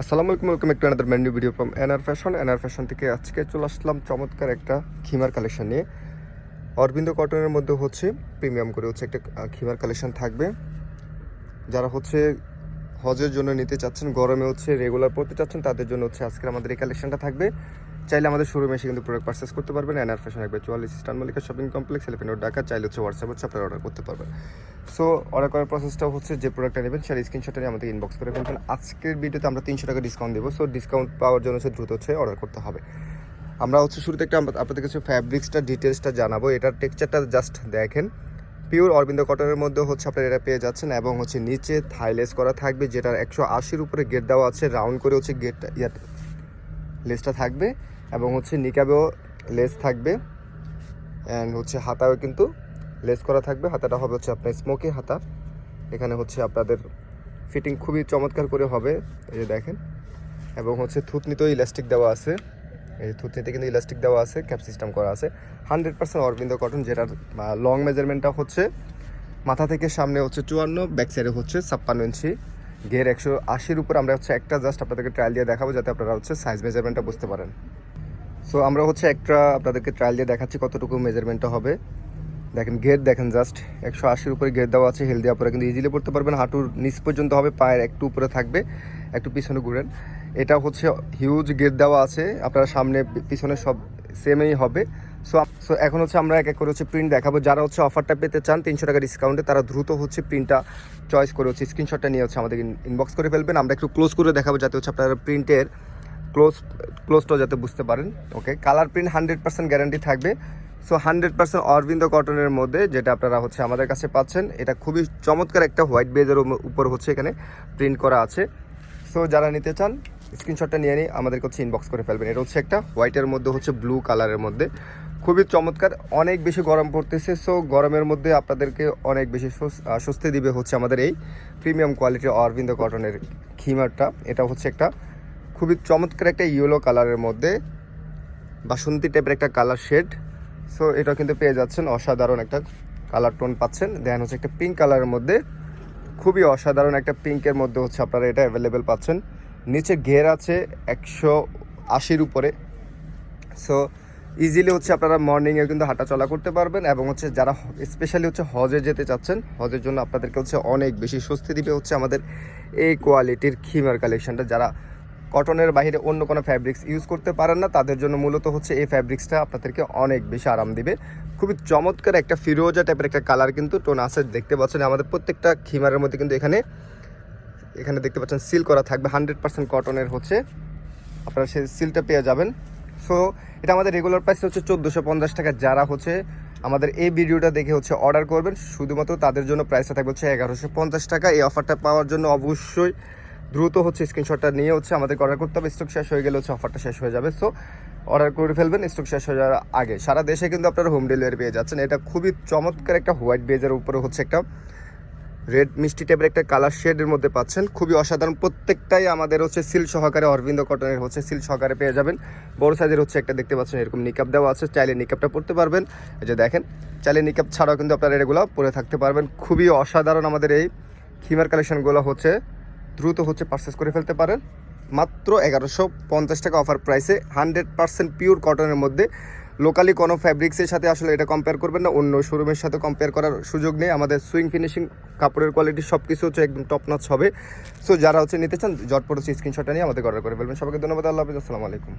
আসসালামু আলাইকুম ওয়েলকাম একটু another ম্যান্ডু video from NR fashion NR fashion থেকে আজকে চলে আসলাম চমৎকার একটা খিমার কালেকশন নিয়ে। অরবিন্দ কটনের মধ্যে হচ্ছে প্রিমিয়াম করে হচ্ছে একটা খিমার কালেকশন থাকবে। যারা হচ্ছে হজের জন্য নিতে চাচ্ছেন, গরমে হচ্ছে রেগুলার পড়তে চাচ্ছেন, তাদের জন্য হচ্ছে আজকের আমাদের এই কালেকশনটা থাকবে। চাইলে আমাদের শোরুমে এসে কিন্তু প্রোডাক্ট পারচেস করতে পারবেন এনআর ফ্যাশন একবার চুয়াল্লিশ স্টান Mallika shopping complex elephant road Dhaka, চাইলে হচ্ছে হোয়াটসঅ্যাপ হচ্ছে আপনারা অর্ডার করতে পারবেন। সো অর্ডার করার প্রসেসটা হচ্ছে যে প্রোডাক্টটা নেবেন, সেটা স্ক্রিনশটটা আমাদের ইনবক্স করে ফেলবেন। আজকের ভিডিওতে আমরা তিনশো টাকা ডিসকাউন্ট দেবো সো ডিসকাউন্ট পাওয়ার জন্য হচ্ছে দ্রুত হচ্ছে অর্ডার করতে হবে। আমরা হচ্ছে শুরুতে একটা আপনাদের কাছে ফ্যাব্রিক্সটা ডিটেলসটা জানাব। এটার টেক্সচারটা জাস্ট দেখেন। পিওর অরবিন্দ কটনের মধ্যে হচ্ছে আপনারা এটা পেয়ে যাচ্ছেন, এবং হচ্ছে নিচে থাইলেস করা থাকবে, যেটার একশো আশির উপরে গেট দেওয়া আছে। রাউন্ড করে হচ্ছে গেটটা ইয়াতে লেসটা থাকবে। এবং হচ্ছে নিকাবেও লেস থাকবে। অ্যান্ড হচ্ছে হাতাও কিন্তু লেস করা থাকবে। হাতাটা হবে হচ্ছে আপনার স্মোকি হাতা। এখানে হচ্ছে আপনাদের ফিটিং খুবই চমৎকার করে হবে। এই যে দেখেন। এবং হচ্ছে থুতনিতেও ইলাস্টিক দেওয়া আছে। এই থুতনিতে কিন্তু ইলাস্টিক দেওয়া আছে। ক্যাপ সিস্টেম করা আছে। হান্ড্রেড পার্সেন্ট অরবিন্দ কটন, যেটার লং মেজারমেন্টটা হচ্ছে মাথা থেকে সামনে হচ্ছে চুয়ান্ন ব্যাক সাইডে হচ্ছে ছাপ্পান্ন ইঞ্চি। গের একশো আশির উপর আমরা হচ্ছে একটা জাস্ট আপনাদেরকে ট্রায়াল দিয়ে দেখাবো, যাতে আপনারা হচ্ছে সাইজ মেজারমেন্টটা বুঝতে পারেন। সো আমরা হচ্ছে একটা আপনাদেরকে ট্রায়াল দিয়ে দেখাচ্ছি কতটুকু মেজারমেন্টটা হবে। দেখেন গেট দেখেন জাস্ট একশো আশির উপরে গেট দেওয়া আছে হেলদি আপনারা কিন্তু ইজিলি পড়তে পারবেন। হাঁটুর নিচ পর্যন্ত হবে, পায়ের একটু উপরে থাকবে, একটু পিছনে ঘুরেন। এটা হচ্ছে হিউজ গেট দেওয়া আছে, আপনারা সামনে পিছনে সব সেমেই হবে। সো সো এখন হচ্ছে আমরা এক এক করে হচ্ছে প্রিন্ট দেখাবো। যারা হচ্ছে অফারটা পেতে চান, তিনশো টাকা ডিসকাউন্টে তারা দ্রুত হচ্ছে প্রিন্টটা চয়েস করে হচ্ছে স্ক্রিনশটটা নিয়ে হচ্ছে আমাদের ইনবক্স করে ফেলবেন। আমরা একটু ক্লোজ করে দেখাবো যাতে হচ্ছে আপনারা প্রিন্টের ক্লোজ ক্লোজটাও যাতে বুঝতে পারেন okay colour print hundred percent guarantee থাকবে। সো হান্ড্রেড পার্সেন্ট অরবিন্দ কটনের মধ্যে যেটা আপনারা হচ্ছে আমাদের কাছে পাচ্ছেন, এটা খুবই চমৎকার একটা হোয়াইট বেজের উপর হচ্ছে এখানে প্রিন্ট করা আছে। সো যারা নিতে চান স্ক্রিনশটটা নিয়ে নিয়ে আমাদেরকে হচ্ছে ইনবক্স করে ফেলবেন। এটা হচ্ছে একটা হোয়াইটের মধ্যে হচ্ছে ব্লু কালারের মধ্যে। খুবই চমৎকার, অনেক বেশি গরম পড়তেছে সো গরমের মধ্যে আপনাদেরকে অনেক বেশি স্বস- স্বস্তি দিবে হচ্ছে আমাদের এই প্রিমিয়াম কোয়ালিটির অরবিন্দ কটনের খিমারটা। এটা হচ্ছে একটা খুবই চমৎকার একটা ইয়েলো কালারের মধ্যে বাসন্তী টাইপের একটা কালার শেড সো এটা কিন্তু পেয়ে যাচ্ছেন অসাধারণ একটা কালার টোন পাচ্ছেন। দেন হচ্ছে একটা পিঙ্ক কালারের মধ্যে খুবই অসাধারণ একটা পিঙ্কের মধ্যে হচ্ছে আপনারা এটা অ্যাভেলেবেল পাচ্ছেন। নিচে ঘের আছে একশো আশির উপরে। সো ইজিলি হচ্ছে আপনারা মর্নিংয়ে কিন্তু হাঁটা চলা করতে পারবেন এবং হচ্ছে যারা স্পেশালি হচ্ছে হজে যেতে চাচ্ছেন, হজের জন্য আপনাদেরকে হচ্ছে অনেক বেশি স্বস্তি দিবে হচ্ছে আমাদের এই কোয়ালিটির খিমার কালেকশানটা যারা কটনের বাইরে অন্য কোনো ফ্যাব্রিক্স ইউজ করতে পারেন না। তাদের জন্য মূলত হচ্ছে এই ফ্যাব্রিক্সটা আপনাদেরকে অনেক বেশি আরাম দিবে। খুবই চমৎকার একটা ফিরোজা টাইপের একটা কালার কিন্তু টোন আছে, দেখতে পাচ্ছেন আমাদের প্রত্যেকটা খিমারের মধ্যে কিন্তু এখানে এখানে দেখতে পাচ্ছেন সিল করা থাকবে। হান্ড্রেড পার্সেন্ট কটনের হচ্ছে। আপনারা সেই সিলটা পেয়ে যাবেন। সো এটা আমাদের রেগুলার প্রাইস হচ্ছে চোদ্দোশো পঞ্চাশ টাকা। যারা হচ্ছে আমাদের এই ভিডিওটা দেখে হচ্ছে অর্ডার করবেন, শুধুমাত্র তাদের জন্য প্রাইসটা থাকবে হচ্ছে এগারোশো পঞ্চাশ টাকা। এই অফারটা পাওয়ার জন্য অবশ্যই দ্রুত হচ্ছে স্ক্রিনশটটা নিয়ে হচ্ছে আমাদেরকে অর্ডার করতে হবে। স্টক শেষ হয়ে গেলে হচ্ছে অফারটা শেষ হয়ে যাবে। সো অর্ডার করে ফেলবেন, স্টক শেষ হয়ে যাওয়ার আগে। সারা দেশে কিন্তু আপনারা হোম ডেলিভারি পেয়ে যাচ্ছেন। এটা খুবই চমৎকার একটা হোয়াইট বেজের উপরে হচ্ছে একটা রেড মিষ্টি টাইপের একটা কালার শেডের মধ্যে পাচ্ছেন। খুবই অসাধারণ। প্রত্যেকটাই আমাদের হচ্ছে সিল সহকারে অরবিন্দ কটনের হচ্ছে সিল সহকারে পেয়ে যাবেন। বড় সাইজের হচ্ছে একটা দেখতে পাচ্ছেন, এরকম নিকাপ দেওয়া আছে। চাইলে নিকাপটা পরতে পারবেন। এই যে দেখেন, চাইলে নিকাপ ছাড়াও কিন্তু আপনারা এগুলো পরে থাকতে পারবেন। খুবই অসাধারণ আমাদের এই খিমার কালেকশনগুলো হচ্ছে। দ্রুত হচ্ছে পারচেস করে ফেলতে পারেন। মাত্র এগারোশো পঞ্চাশ টাকা অফার প্রাইসে হান্ড্রেড পারসেন্ট পিওর কটনের মধ্যে। লোকালি কোনো ফ্যাব্রিক্সের সাথে আসলে এটা কম্পেয়ার করবেন না, অন্য শোরুমের সাথে কম্পেয়ার করার সুযোগ নেই। আমাদের সুইং ফিনিশিং কাপড়ের কোয়ালিটি সব কিছু হচ্ছে একদম টপ নচ হবে। সো যারা হচ্ছে নিতে চান জটপট হচ্ছে স্ক্রিনশটটা নিয়ে আমাদের অর্ডার করে ফেলবেন। সবাইকে ধন্যবাদ, আল্লাহ হাফিজ, আসসালামু আলাইকুম।